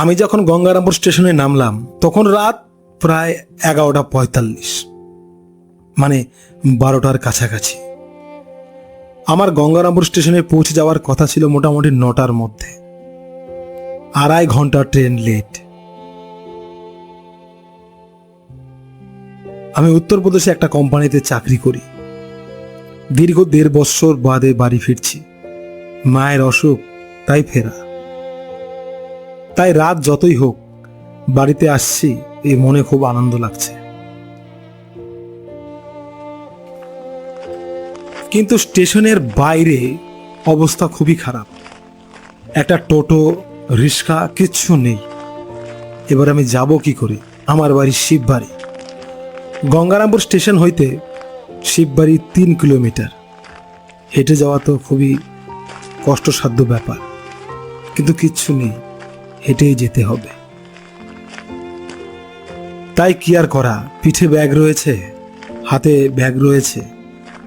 আমি যখন গঙ্গারামপুর স্টেশনে নামলাম, তখন রাত প্রায় এগারোটা পঁয়তাল্লিশ। মানে বারোটার কাছাকাছি। আমার গঙ্গারামপুর স্টেশনে পৌঁছে যাওয়ার কথা ছিল মোটামুটি নটার মধ্যে। আড়াই ঘণ্টা ট্রেন লেট। আমি উত্তরপ্রদেশে একটা কোম্পানিতে চাকরি করি। দীর্ঘ দেড় বৎসর বাদে বাড়ি ফিরছি। মায়ের অসুখ, তাই ফেরা। তাই রাত যতই হোক বাড়িতে আসছি, এই মনে খুব আনন্দ লাগছে। কিন্তু স্টেশনের বাইরে অবস্থা খুবই খারাপ। একটা টোটো, রিক্সা, কিচ্ছু নেই। এবার আমি যাব কি করে? আমার বাড়ি শিববাড়ি। গঙ্গারামপুর স্টেশন হইতে শিববাড়ি তিন কিলোমিটার। হেঁটে যাওয়া তো খুবই কষ্টসাধ্য ব্যাপার। কিন্তু কিচ্ছু নেই। হেঁটেই যেতে হবে। তাই কি আর করা? পিঠে ব্যাগ রয়েছে, হাতে ব্যাগ রয়েছে।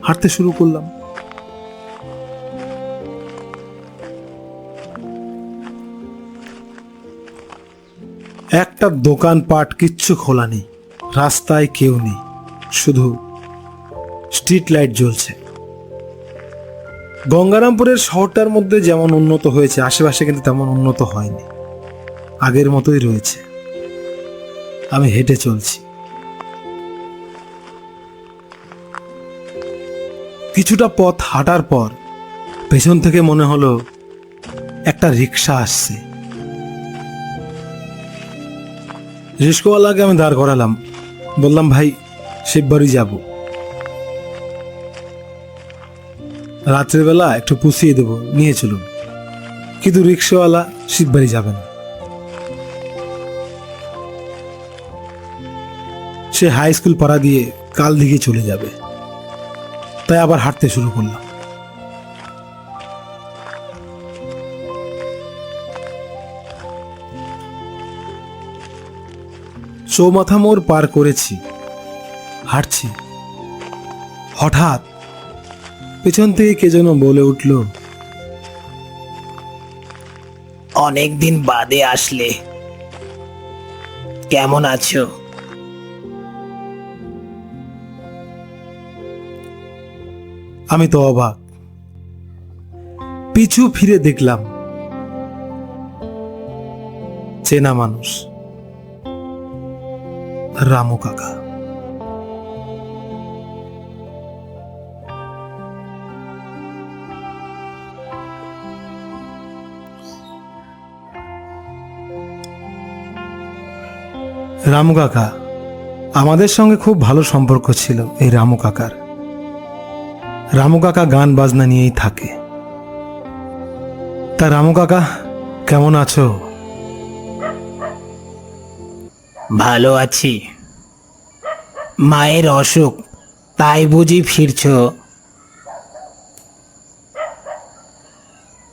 হাঁটতে শুরু করলাম। একটা দোকানপাট কিচ্ছু খোলা নেই, রাস্তায় কেউ নেই, শুধু স্ট্রিট লাইট জ্বলছে। গঙ্গারামপুরের শহরটার মধ্যে যেমন উন্নত হয়েছে, আশেপাশে কিন্তু তেমন উন্নত হয়নি। আগের মতোই রয়েছে। আমি হেঁটে চলছি। কিছুটা পথ হাঁটার পর পেছন থেকে মনে হলো একটা রিক্সা আসছে। রিস্কওয়ালাকে আমি দাঁড় করালাম। বললাম, ভাই, শিববাড়ি যাব। রাত্রেবেলা একটু পুষিয়ে দেবো, নিয়ে চলুন। কিন্তু রিক্সাওয়ালা শিববাড়ি যাবে না। সে হাই স্কুল পাড়া দিয়ে কাল দিকে চলে যাবে। তাই আবার হাঁটতে শুরু করলাম। চৌমাথা মোড় পার করেছি। হাঁটছি। হঠাৎ পেছন থেকে কে যেন বলে উঠল অনেক দিন বাদে আসলে। কেমন আছো? আমি তো অবাক। পিছু ফিরে দেখলাম চেনা মানুষ, রামু কাকা। রামু কাকা, আমাদের সঙ্গে খুব ভালো সম্পর্ক ছিল এই রামু কাকার। রামু কাকা গান বাজনা নিয়েই থাকে। তা রামু কাকা কেমন আছো? ভালো আছি। মায়ের অসুখ তাই বুঝি ফিরছো?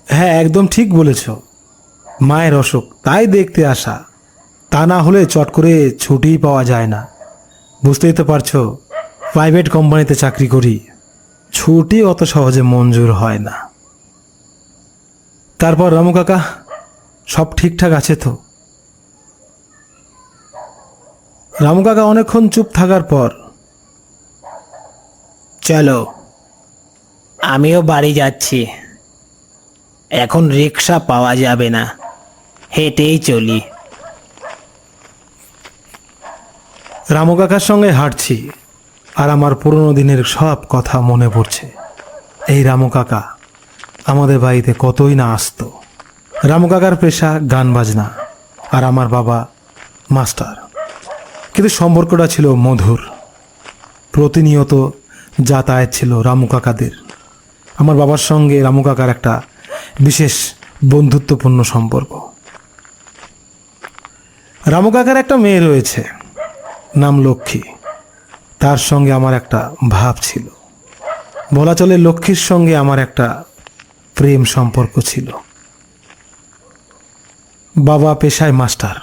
হ্যাঁ একদম ঠিক বলেছ। মায়ের অসুখ তাই দেখতে আসা। তা না হলে চট করে ছুটিই পাওয়া যায় না। বুঝতেই তো পারছ প্রাইভেট কোম্পানিতে চাকরি করি। ছুটি অত সহজে মঞ্জুর হয় না। তারপর রামু কাকা সব ঠিকঠাক আছে তো? রামু কাকা অনেকক্ষণ চুপ থাকার পর চলো আমিও বাড়ি যাচ্ছি। এখন রিক্সা পাওয়া যাবে না হেঁটেই চলি। রামু কাকার সঙ্গে হাঁটছি। আর আমার পুরনো দিনের সব কথা মনে পড়ছে। এই রামু কাকা, আমাদের বাড়িতে কতই না আসতো। রামু কাকার পেশা গান বাজনা আর আমার বাবা মাস্টার। কিন্তু সম্পর্কটা ছিল মধুর। প্রতিনিয়ত যাতায়াত ছিল রামু কাকাদের। আমার বাবার সঙ্গে রামু কাকার একটা বিশেষ বন্ধুত্বপূর্ণ সম্পর্ক। রামু কাকার একটা মেয়ে রয়েছে, নাম লক্ষ্মী। তার সঙ্গে আমার একটা ভাব ছিল। বলা চলে লক্ষ্মীর সঙ্গে আমার একটা প্রেম সম্পর্ক ছিল। বাবা পেশায় মাস্টার,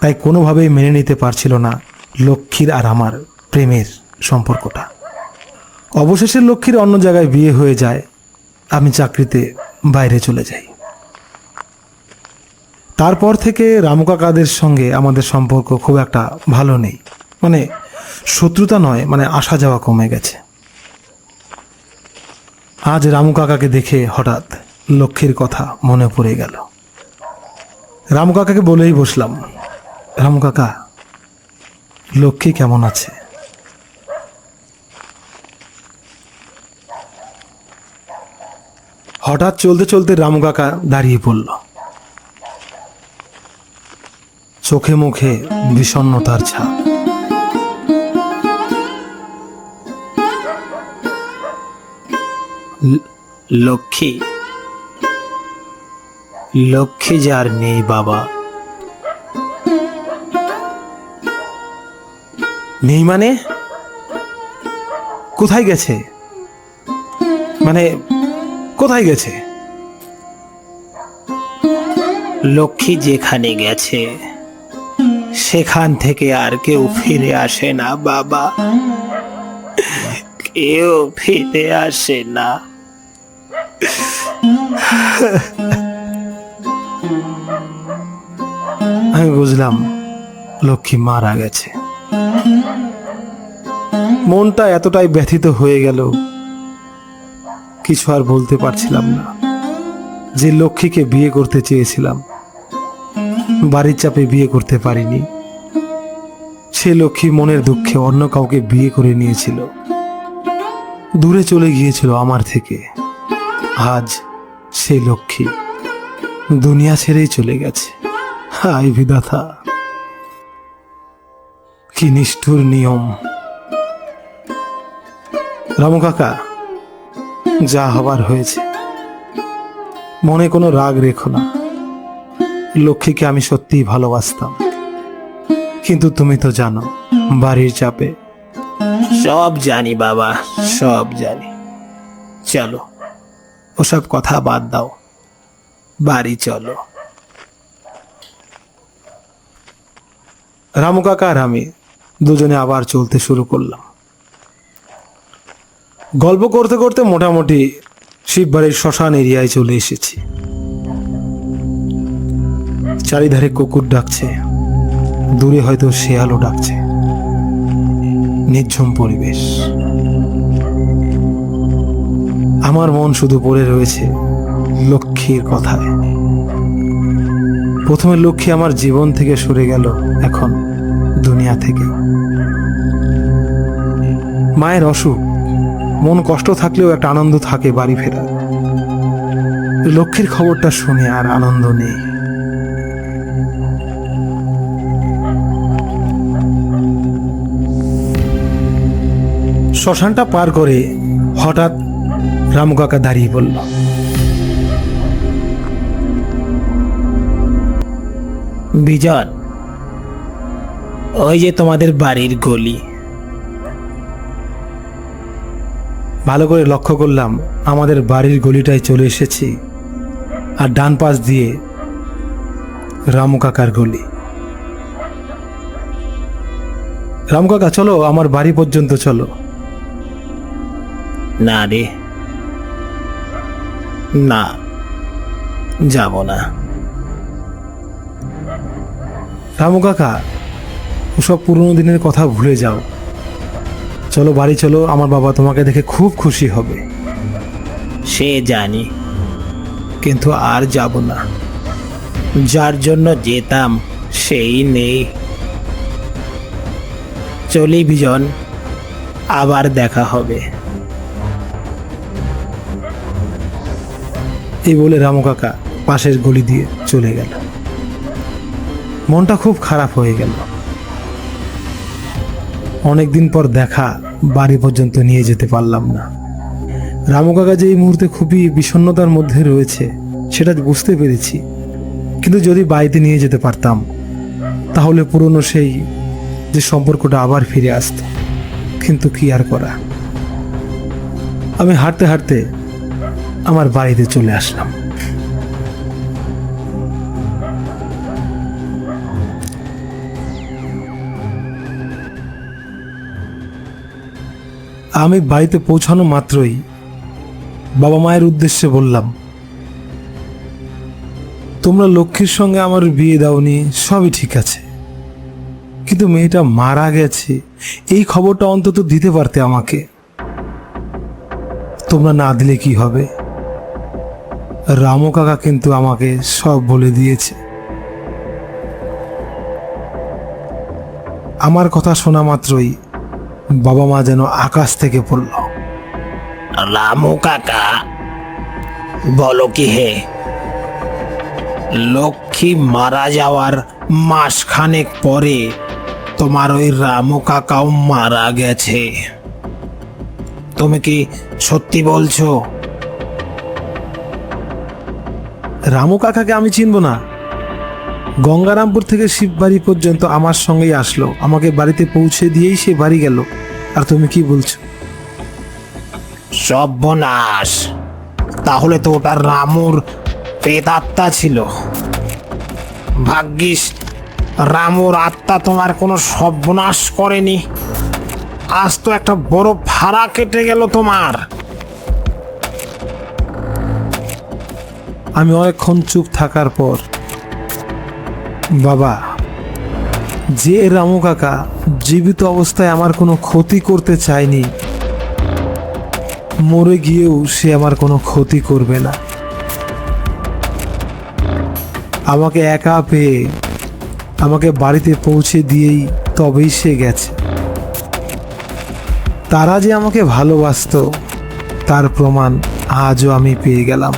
তাই কোনোভাবেই মেনে নিতে পারছিল না লক্ষ্মীর আর আমার প্রেমের সম্পর্কটা। অবশেষে লক্ষ্মীর অন্য জায়গায় বিয়ে হয়ে যায়, আমি চাকরিতে বাইরে চলে যাই। তারপর থেকে রামু কাকাদের সঙ্গে আমাদের সম্পর্ক খুব একটা ভালো নেই। মানে শত্রুতা নয় মানে আসা যাওয়া কমে গেছে। আজ রামু কাকাকে দেখে হঠাৎ লক্ষ্মীর কথা মনে পড়ে গেল। রামু কাকাকে বলেই বসলাম, রামু কাকা, লক্ষ্মী কেমন আছে? হঠাৎ চলতে চলতে রামু কাকা দাঁড়িয়ে পড়ল। চোখে মুখে বিষণ্ণতার ছাপ। লক্ষ্মী। লক্ষ্মী যার নেই বাবা। নেই মানে? কোথায় গেছে? মানে কোথায় গেছে? লক্ষ্মী যেখানে গেছে, সেখান থেকে আর কেউ ফিরে আসে না বাবা। কেউ ফিরে আসে না। আমি বুঝলাম লক্ষ্মী মারা গেছে। মনটা এতটাই ব্যথিত হয়ে গেল, কিছু আর বলতে পারছিলাম না। যে লক্ষ্মীকে বিয়ে করতে চেয়েছিলাম, বাড়ির চাপে বিয়ে করতে পারিনি। সে লক্ষ্মী মনের দুঃখে অন্য কাউকে বিয়ে করে নিয়েছিল। দূরে চলে গিয়েছিল আমার থেকে। আজ সেই লক্ষ্মী। দুনিয়া ছেড়েই চলে গেছে। হাই বিধাতা, কি নিষ্ঠুর নিয়ম। কাকা, যা হবার হয়েছে। মনে কোনো রাগ রেখো না। লক্ষ্মীকে আমি সত্যিই ভালোবাসতাম। কিন্তু তুমি তো জানো, বাড়ির চাপে। সব জানি বাবা, সব জানি। চলো। ওসব কথা বাদ দাও। বাড়ি চলো। রামু কাকা আর আমি দুজনে আবার চলতে শুরু করলাম। গল্প করতে করতে মোটামুটি শিববাড়ির শ্মশান এরিয়ায় চলে এসেছি। চারিধারে কুকুর ডাকছে। দূরে হয়তো শেয়ালও ডাকছে। নির্ঝুম পরিবেশ। আমার মন শুধু পড়ে রয়েছে লক্ষ্মীর কথায়। প্রথমে লক্ষ্মী আমার জীবন থেকে সরে গেল, এখন দুনিয়া থেকে। মায়ের অসুখ, মন কষ্ট থাকলেও একটা আনন্দ থাকে বাড়ি ফেরা লক্ষ্মীর খবরটা শুনে আর আনন্দ নেই। শ্মশানটা পার করে হঠাৎ রামু কাকা দাঁড়িয়ে পড়ল বিজন, ওই যে তোমাদের বাড়ির গলি। ভালো করে লক্ষ্য করলাম, আমাদের বাড়ির গলিটায় চলে এসেছি আর ডান পাশ দিয়ে রামু কাকার গলি। রামু কাকা চলো, আমার বাড়ি পর্যন্ত চলো। না রে না, যাব না। রামু কাকা, ওসব পুরনো দিনের কথা ভুলে যাও। চলো, বাড়ি চলো, আমার বাবা তোমাকে দেখে খুব খুশি হবে। সে জানি, কিন্তু আর যাব না। যার জন্য যেতাম, সেই নেই। চলি বিজন, আবার দেখা হবে। এই বলে রামু কাকা পাশের গলি দিয়ে চলে গেল। মনটা খুব খারাপ হয়ে গেল। অনেকদিন পর দেখা, বাড়ি পর্যন্ত নিয়ে যেতে পারলাম না। রামু কাকা যে এই মুহূর্তে খুবই বিষণ্ণতার মধ্যে রয়েছে, সেটা বুঝতে পেরেছি। কিন্তু যদি বাড়িতে নিয়ে যেতে পারতাম, তাহলে পুরনো সেই যে সম্পর্কটা আবার ফিরে আসতো। কিন্তু কি আর করা? আমি হাঁটতে হাঁটতে আমার বাড়িতে চলে আসলাম। আমি বাড়িতে পৌঁছানো মাত্রই বাবা মায়ের উদ্দেশ্যে বললাম, তোমরা লক্ষ্মীর সঙ্গে আমার বিয়ে দাওনি, সবই ঠিক আছে। কিন্তু মেয়েটা মারা গেছে, এই খবরটা অন্তত দিতে পারতে আমাকে। তোমরা না দিলে কি হবে? রামু কাকা কিন্তু আমাকে সব বলে দিয়েছে। আমার কথা শোনা মাত্রই বাবা মা যেন আকাশ থেকে পড়ল। রামু কাকা, বলো কি হে? লক্ষ্মী মারা যাওয়ার মাসখানেক পরে তোমার ওই রামু কাকাও মারা গেছে। তুমি কি সত্যি বলছো? রামু কাকাকে আমি চিনব না। গঙ্গারামপুর থেকে শিববাড়ি পর্যন্ত আমার সঙ্গেই আসলো। আমাকে বাড়িতে পৌঁছে দিয়েই সে বাড়ি গেল। আর তুমি কি বলছো? সর্বনাশ। তাহলে তো ওটা রামুর প্রেতাত্মা ছিল। ভাগ্যিস, রামুর আত্মা তোমার কোনো সর্বনাশ করেনি। আজ তো একটা বড় ভাড়া কেটে গেল তোমার। আমি অনেকক্ষণ চুপ থাকার পর, বাবা, যে রামু কাকা জীবিত অবস্থায় আমার কোনো ক্ষতি করতে চায়নি, মরে গিয়েও সে আমার কোনো ক্ষতি করবে না। আমাকে একা পেয়ে, আমাকে বাড়িতে পৌঁছে দিয়েই তবেই সে গেছে। তারা যে আমাকে ভালোবাসতো, তার প্রমাণ আজও আমি পেয়ে গেলাম।